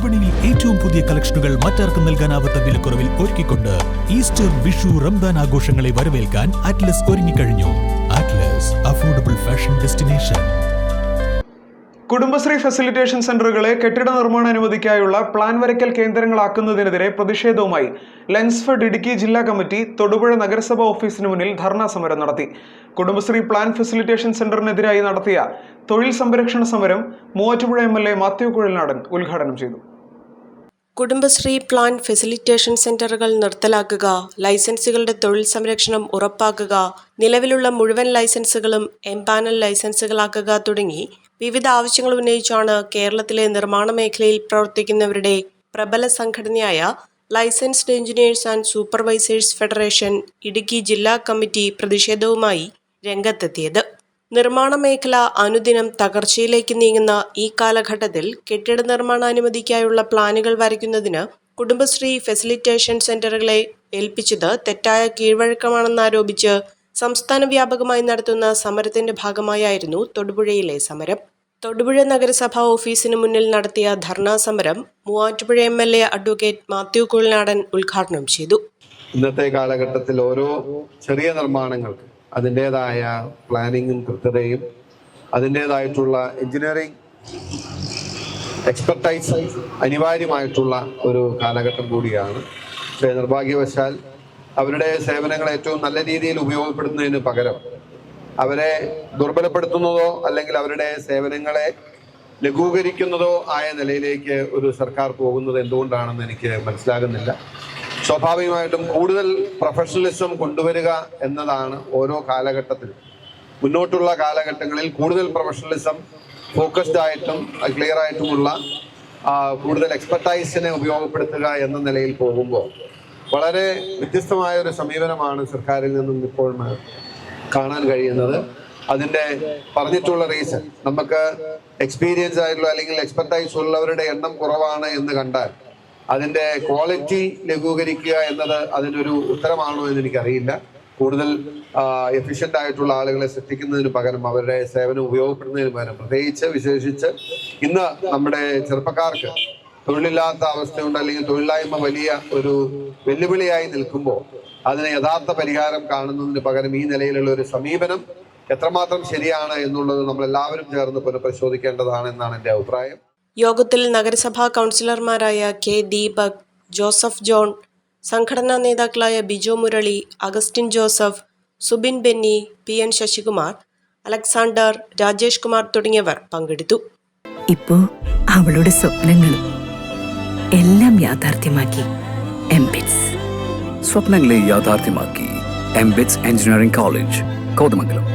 വിപണിയിൽ ഏറ്റവും പുതിയ കളക്ഷനുകൾ മറ്റാർക്കും നൽകാനാവാത്ത വിലക്കുറവിൽ ഒരുക്കിക്കൊണ്ട് ഈസ്റ്റർ വിഷു റംദാൻ ആഘോഷങ്ങളെ വരവേൽക്കാൻ അറ്റ്ലസ് ഒരുങ്ങിക്കഴിഞ്ഞു. Atlas affordable fashion destination Kudumbashree facilitation സെന്ററുകളെ കെട്ടിട നിർമ്മാണ അനുമതിക്കായുള്ള പ്ലാൻ വരയ്ക്കൽ കേന്ദ്രങ്ങളാക്കുന്നതിനെതിരെ പ്രതിഷേധവുമായി ലെൻസ്ഫെഡ് ഇടുക്കി ജില്ലാ കമ്മിറ്റി തൊടുപുഴ നഗരസഭാ ഓഫീസിന് മുന്നിൽ ധർണാ സമരം നടത്തി. കുടുംബശ്രീ പ്ലാൻ ഫെസിലിറ്റേഷൻ സെന്ററിനെതിരായി നടത്തിയ തൊഴിൽ സംരക്ഷണ സമരം Muvattupuzha M L A Mathew Kuzhalnadan ഉദ്ഘാടനം ചെയ്തു. കുടുംബശ്രീ പ്ലാൻ ഫെസിലിറ്റേഷൻ സെന്ററുകൾ നിർത്തലാക്കുക ലൈസൻസുകളുടെ തൊഴിൽ സംരക്ഷണം ഉറപ്പാക്കുക നിലവിലുള്ള മുഴുവൻ ലൈസൻസുകളും എംപാനൽ ലൈസൻസുകളാക്കുക തുടങ്ങി വിവിധ ആവശ്യങ്ങൾ ഉന്നയിച്ചാണ് കേരളത്തിലെ നിർമ്മാണ മേഖലയിൽ പ്രവർത്തിക്കുന്നവരുടെ പ്രബല സംഘടനയായ licensed engineers and supervisors federation Idukki ജില്ലാ കമ്മിറ്റി പ്രതിഷേധവുമായി രംഗത്തെത്തിയത്. നിർമ്മാണ മേഖല അനുദിനം തകർച്ചയിലേക്ക് നീങ്ങുന്ന ഈ കാലഘട്ടത്തിൽ കെട്ടിട നിർമ്മാണ അനുമതിക്കായുള്ള പ്ലാനുകൾ വരയ്ക്കുന്നതിന് കുടുംബശ്രീ ഫെസിലിറ്റേഷൻ സെന്ററുകളെ ഏൽപ്പിച്ചത് തെറ്റായ കീഴ്വഴക്കമാണെന്നാരോപിച്ച് സംസ്ഥാന വ്യാപകമായി നടത്തുന്ന സമരത്തിന്റെ ഭാഗമായായിരുന്നു തൊടുപുഴയിലെ സമരം. തൊടുപുഴ നഗരസഭാ ഓഫീസിന് മുന്നിൽ നടത്തിയ ധർണാ സമരം Muvattupuzha M L A advocate Mathew Kuzhalnadan ഉദ്ഘാടനം ചെയ്തു. ഇന്നത്തെ കാലഘട്ടത്തിൽ ഓരോ ചെറിയ നിർമ്മാണങ്ങൾക്ക് അതിന്റെതായ പ്ലാനിങ്ങും കൃത്യതയും അതിന്റെതായിട്ടുള്ള എഞ്ചിനീയറിംഗ് എക്സ്പെർട്ടൈസ് അനിവാര്യമായിട്ടുള്ള ഒരു കാലഘട്ടം കൂടിയാണ്. പക്ഷേ നിർഭാഗ്യവശാൽ അവരുടെ സേവനങ്ങൾ ഏറ്റവും നല്ല രീതിയിൽ ഉപയോഗപ്പെടുത്തുന്നതിന് പകരം അവരെ ദുർബലപ്പെടുത്തുന്നതോ അല്ലെങ്കിൽ അവരുടെ സേവനങ്ങളെ ലഘൂകരിക്കുന്നതോ ആയ നിലയിലേക്ക് ഒരു സർക്കാർ പോകുന്നത് എന്തുകൊണ്ടാണെന്ന് എനിക്ക് മനസ്സിലാകുന്നില്ല. സ്വാഭാവികമായിട്ടും കൂടുതൽ പ്രൊഫഷണലിസം കൊണ്ടുവരിക എന്നതാണ് ഓരോ കാലഘട്ടത്തിലും. മുന്നോട്ടുള്ള കാലഘട്ടങ്ങളിൽ കൂടുതൽ പ്രൊഫഷണലിസം ഫോക്കസ്ഡ് ആയിട്ടും ക്ലിയർ ആയിട്ടുമുള്ള കൂടുതൽ എക്സ്പെർട്ടൈസിനെ ഉപയോഗപ്പെടുത്തുക എന്ന നിലയിൽ പോകുമ്പോൾ വളരെ വ്യത്യസ്തമായ ഒരു സമീപനമാണ് സർക്കാരിൽ നിന്നും ഇപ്പോൾ കാണാൻ കഴിയുന്നത്. അതിന്റെ പറഞ്ഞിട്ടുള്ള റീസൺ നമുക്ക് എക്സ്പീരിയൻസ് ആയിട്ടുള്ള അല്ലെങ്കിൽ എക്സ്പെർട്ടൈസ് ഉള്ളവരുടെ എണ്ണം കുറവാണ് എന്ന് കണ്ടാൽ അതിന്റെ ക്വാളിറ്റി ലഘൂകരിക്കുക എന്നത് അതിനൊരു ഉത്തരമാണോ എന്ന് എനിക്കറിയില്ല. കൂടുതൽ എഫിഷ്യന്റ് ആയിട്ടുള്ള ആളുകളെ സൃഷ്ടിക്കുന്നതിന് പകരം അവരുടെ സേവനം ഉപയോഗപ്പെടുന്നതിന് പകരം പ്രത്യേകിച്ച് വിശേഷിച്ച് ഇന്ന് നമ്മുടെ ചെറുപ്പക്കാർക്ക് തൊഴിലില്ലാത്ത അവസ്ഥയുണ്ട് അല്ലെങ്കിൽ തൊഴിലില്ലായ്മ വലിയ ഒരു വെല്ലുവിളിയായി നിൽക്കുമ്പോൾ അതിന് യഥാർത്ഥ പരിഹാരം കാണുന്നതിന് പകരം ഈ നിലയിലുള്ള ഒരു സമീപനം എത്രമാത്രം ശരിയാണ് എന്നുള്ളത് നമ്മൾ എല്ലാവരും ചേർന്ന് പുനഃപരിശോധിക്കേണ്ടതാണ് എന്നാണ് എന്റെ അഭിപ്രായം. യോഗത്തിൽ നഗരസഭാ കൗൺസിലർമാരായ കെ ദീപക് ജോസഫ് ജോൺ സംഘടനാ നേതാക്കളായ Bijo Murali Augustine Joseph Subin Benny P N Sasikumar Alexander Rajesh Kumar തുടങ്ങിയവർ പങ്കെടുത്തു. ഇപ്പോ അവളുടെ സ്വപ്നങ്ങളും എല്ലാം യാഥാർത്ഥ്യമാക്കി എംപിറ്റ്സ് സ്വപ്നങ്ങളെ യാഥാർത്ഥ്യമാക്കി എംബിറ്റ്സ് എഞ്ചിനീയറിംഗ് കോളേജ് കോതമംഗലം.